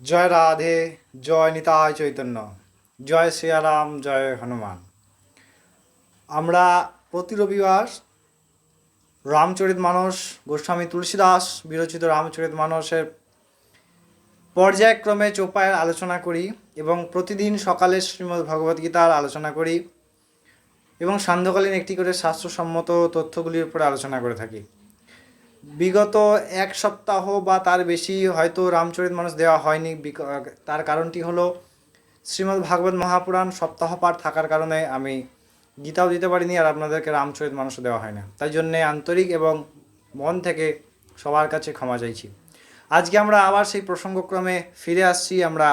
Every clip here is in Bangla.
জয় রাধে, জয় নিতাই চৈতন্য, জয় শ্রীরাম, জয় হনুমান। আমরা প্রতি রবিবার রামচরিত মানস, গোস্বামী তুলসীদাস, বিরচিত রামচরিত মানসের পর্যায়ক্রমে চোপায়ের আলোচনা করি এবং প্রতিদিন সকালে শ্রীমদ্ ভগবদ্গীতার আলোচনা করি এবং সান্ধ্যকালীন একটি করে শাস্ত্রসম্মত তথ্যগুলির উপরে আলোচনা করে থাকি। বিগত এক সপ্তাহ বা তার বেশি হয়তো রামচরিত মানুষ দেওয়া হয়নি তার কারণটি হলো শ্রীমদ্ ভাগবত মহাপুরাণ সপ্তাহ পাঠ থাকার কারণে আমি গীতাও দিতে পারিনি আর আপনাদেরকে রামচরিত মানুষ দেওয়া হয় না তাই জন্যে আন্তরিক এবং মন থেকে সবার কাছে ক্ষমা চাইছি। আজকে আমরা আবার সেই প্রসঙ্গক্রমে ফিরে আসছি। আমরা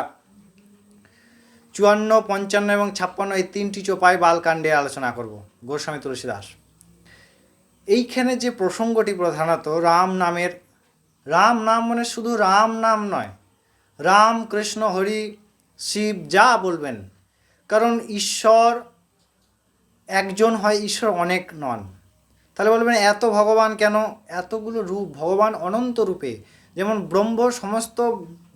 চুয়ান্ন, পঞ্চান্ন এবং ছাপ্পান্ন এই তিনটি চোপাই বালকাণ্ডে আলোচনা করব। গোস্বামী তুলসী দাস এইখানে যে প্রসঙ্গটি প্রধানত রাম নামের, রাম নাম মানে শুধু রাম নাম নয়, রাম কৃষ্ণ হরি শিব যা বলবেন। কারণ ঈশ্বর, একজন হয় ঈশ্বর, অনেক নন। তাহলে বলবেন এত ভগবান কেন? এতগুলো রূপ, ভগবান অনন্ত রূপে। যেমন ব্রহ্ম সমস্ত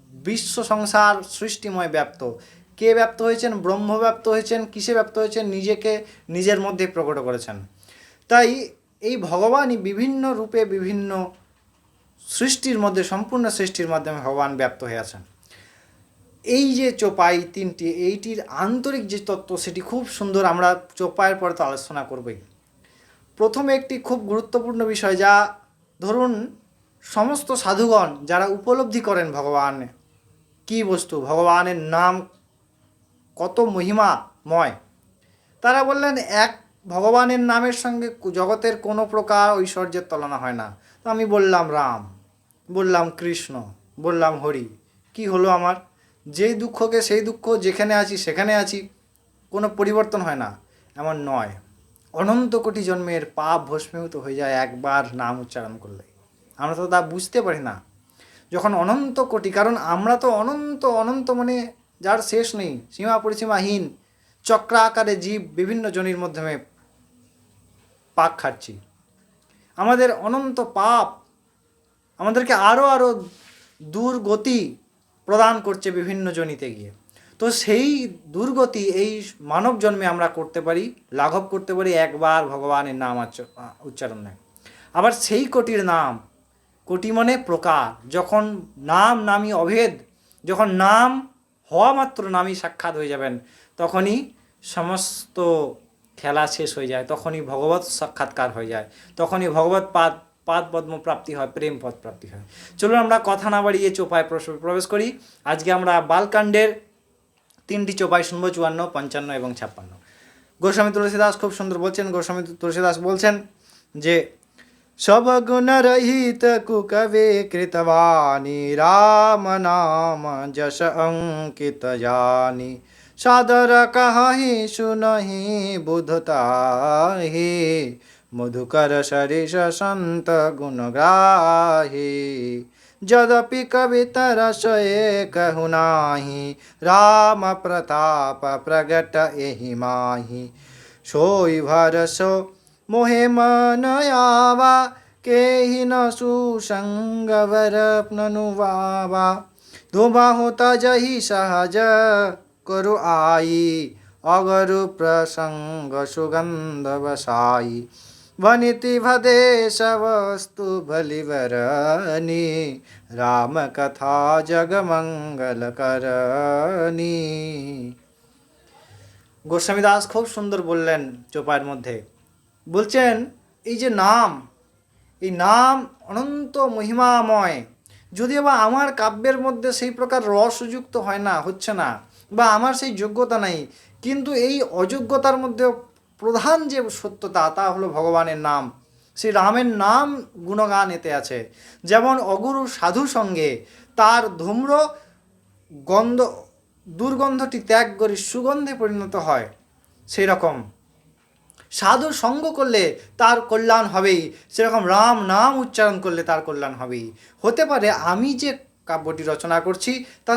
বিশ্ব সংসার সৃষ্টিময় ব্যাপ্ত। কে ব্যপ্ত হয়েছেন? ব্রহ্ম ব্যপ্ত হয়েছেন। কিসে ব্যপ্ত হয়েছেন? নিজেকে, নিজের মধ্যে প্রকট করেছেন। তাই এই ভগবানই বিভিন্ন রূপে বিভিন্ন সৃষ্টির মধ্যে, সম্পূর্ণ সৃষ্টির মাধ্যমে ভগবান ব্যপ্ত হয়ে আছেন। এই যে চোপাই তিনটি, এইটির আন্তরিক যে তত্ত্ব, সেটি খুব সুন্দর আমরা চোপাইয়ের পরে তো আলোচনা করবই। প্রথমে একটি খুব গুরুত্বপূর্ণ বিষয়, যা ধরুন সমস্ত সাধুগণ যারা উপলব্ধি করেন ভগবান, কি বস্তু? ভগবানের নাম কত মহিমাময়। তারা বললেন, এক ভগবানের নামের সঙ্গে জগতের কোনো প্রকার ঐশ্বর্যের তুলনা হয় না। তো আমি বললাম, রাম। বললাম, কৃষ্ণ। বললাম, হরি। কি হলো আমার? যেই দুঃখকে সেই দুঃখ যেখানে আছি সেখানে আছি, কোনো পরিবর্তন হয় না। এমন নয়। অনন্ত কোটি জন্মের পাপ ভস্মীভূত হয়ে যায় একবার নাম উচ্চারণ করলে। আমরা তো তা বুঝতে পারি না। যখন অনন্ত কোটি, কারণ আমরা তো অনন্ত অনন্ত মানে যার শেষ নেই, সীমা পরিসীমাহীন চক্র আকারে জীব বিভিন্ন জনির মাধ্যমে পাক খাচ্ছি। আমাদের অনন্ত পাপ আমাদেরকে আরও আরও দুর্গতি প্রদান করছে বিভিন্ন জনিতে গিয়ে। তো সেই দুর্গতি এই মানব জন্মে আমরা করতে পারি, লাঘব করতে পারি, একবার ভগবানের নাম উচ্চারণে আবার সেই কোটির নাম, কোটি মনে প্রকার, যখন নাম নামই অভেদ, যখন নাম হওয়া মাত্র নামই সাক্ষাৎ হয়ে যাবেন, তখনই সমস্ত খেলা শেষ হয়ে যায়, তখনই ভগবত সাক্ষাৎকার হয়ে যায়, তখনই ভগবত পাদ পাদ পদ্ম প্রাপ্তি হয়, প্রেম পদ প্রাপ্তি হয়। চলুন আমরা কথা না বাড়িয়ে চোপায় প্রবেশ করি। আজকে আমরা বালকাণ্ডের তিনটি চোপাই শুনব, চুয়ান্ন, পঞ্চান্ন এবং ছাপ্পান্ন। গোস্বামী তুলসীদাস খুব সুন্দর বলছেন, গোস্বামী তুলসীদাস বলছেন যে, সব গুণ রহিত কুকবে কৃতবানি রাম নাম যশ অঙ্কিত জানি। সাদর কাহি শুনহি বুধতাহি মধুকর সরিষ সন্ত গুণগ্রাহি यद्यपि कवितरसये एक नाही, राम प्रताप प्रगट एहि माही। सोई भरसो मोहे मन आवा केहि न सुसङ्गवरप्ननुवावा धुमहुत जही सहज करु आई अगरु प्रसंग सुगंध बसाई वनिति भदेश वस्तु बलिवरनी राम कथा जगमंगल करनी গোস্বামী দাস খুব সুন্দর বললেন চোপায়ের মধ্যে বলছেন এই যে নাম এই নাম অনন্ত মহিমাময় যদিও বা আমার কাব্যের মধ্যে সেই প্রকার রসযুক্ত হয় না হচ্ছে না বা আমার সেই যোগ্যতা নাই, কিন্তু এই অযোগ্যতার মধ্যে প্রধান যে সত্যতা তা হলো ভগবানের নাম। সেই রামের নাম গুণগান এতে আছে। যেমন অগুরু সাধু সঙ্গে তার ধূম্র গন্ধ, দুর্গন্ধটি ত্যাগ করে সুগন্ধে পরিণত হয় সেই রকম সাধু সঙ্গ করলে তার কল্যাণ হবেই, সেরকম রাম নাম উচ্চারণ করলে তার কল্যাণ হবেই। হতে পারে আমি যে কাব্যটি রচনা করছি, তা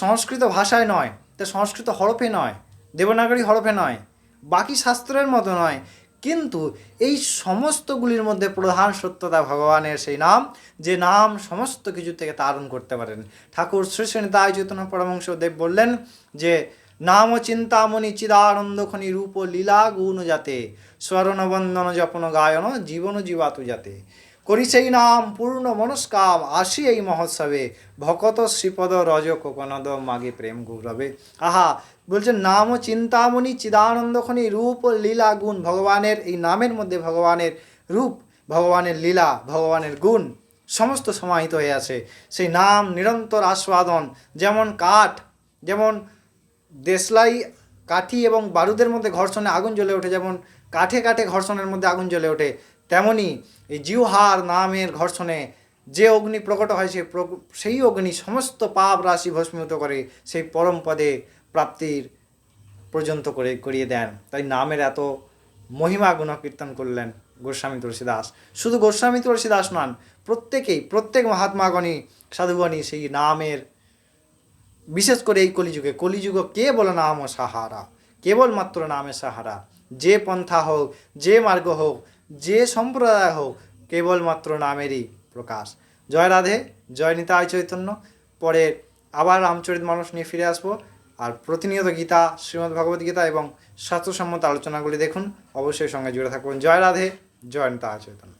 সংস্কৃত ভাষায় নয়, তা সংস্কৃত হরফে নয়, দেবনাগরী হরফে নয়, বাকি শাস্ত্রের মতো নয়। কিন্তু এই সমস্তগুলির মধ্যে প্রধান সত্যতা ভগবানের সেই নাম, যে নাম সমস্ত কিছু থেকে তারণ করতে পারেন। ঠাকুর শ্রী শ্রীনিতায় চৈতন্য পরমংশ দেব বললেন যে, নাম চিন্তামণি চিদানন্দ খনি রূপ লীলা গুণ যাতে স্বরণবন্দন জপন গায়ন জীবন জীবাতু যাতে। করি সেই নাম, পূর্ণ মনস্কাম, আসি এই মহোৎসবে। ভকত শ্রীপদ রজ কোকনদ মাগে প্রেম গৌরবে। আহা, বলছেন নাম ও চিন্তামণি চিদানন্দ খনি রূপ লীলা গুণ। ভগবানের এই নামের মধ্যে ভগবানের রূপ, ভগবানের লীলা, ভগবানের গুণ সমস্ত সমাহিত হয়ে আছে। সেই নাম নিরন্তর আস্বাদন, যেমন কাঠ, যেমন দেশলাই কাঠি এবং বারুদের মধ্যে ঘর্ষণে আগুন জ্বলে ওঠে, যেমন কাঠে কাঠে ঘর্ষণের মধ্যে আগুন জ্বলে ওঠে তেমনি এই জিউহার নামের ঘর্ষণে যে অগ্নি প্রকট হয়, সেই সেই অগ্নি সমস্ত পাপ রাশি ভস্মীভূত করে সেই পরম পদে প্রাপ্তির পর্যন্ত করে, করিয়ে দেন। তাই নামের এত মহিমা গুণ কীর্তন করলেন গোস্বামী তুলসীদাস। শুধু গোস্বামী তুলসীদাস নন, প্রত্যেকেই, প্রত্যেক মহাত্মাগণী সাধুগণী সেই নামের, বিশেষ করে এই কলিযুগে, কলিযুগ কেবল নাম ও সাহারা, কেবলমাত্র নামের সাহারা। যে পন্থা হোক, যে মার্গ হোক যে সম্প্রদায় হোক, কেবলমাত্র নামেরই প্রকাশ। জয় রাধে, জয় নিতাই চৈতন্য। পরে আবার রামচরিত মানুষ নিয়ে ফিরে আসব। আর প্রতিনিয়ত গীতা, শ্রীমদ্ ভগবত গীতা এবং স্বাস্থ্যসম্মত আলোচনাগুলি দেখুন। অবশ্যই সঙ্গে জুড়ে থাকুন। জয় রাধে, জয় নিতাই চৈতন্য।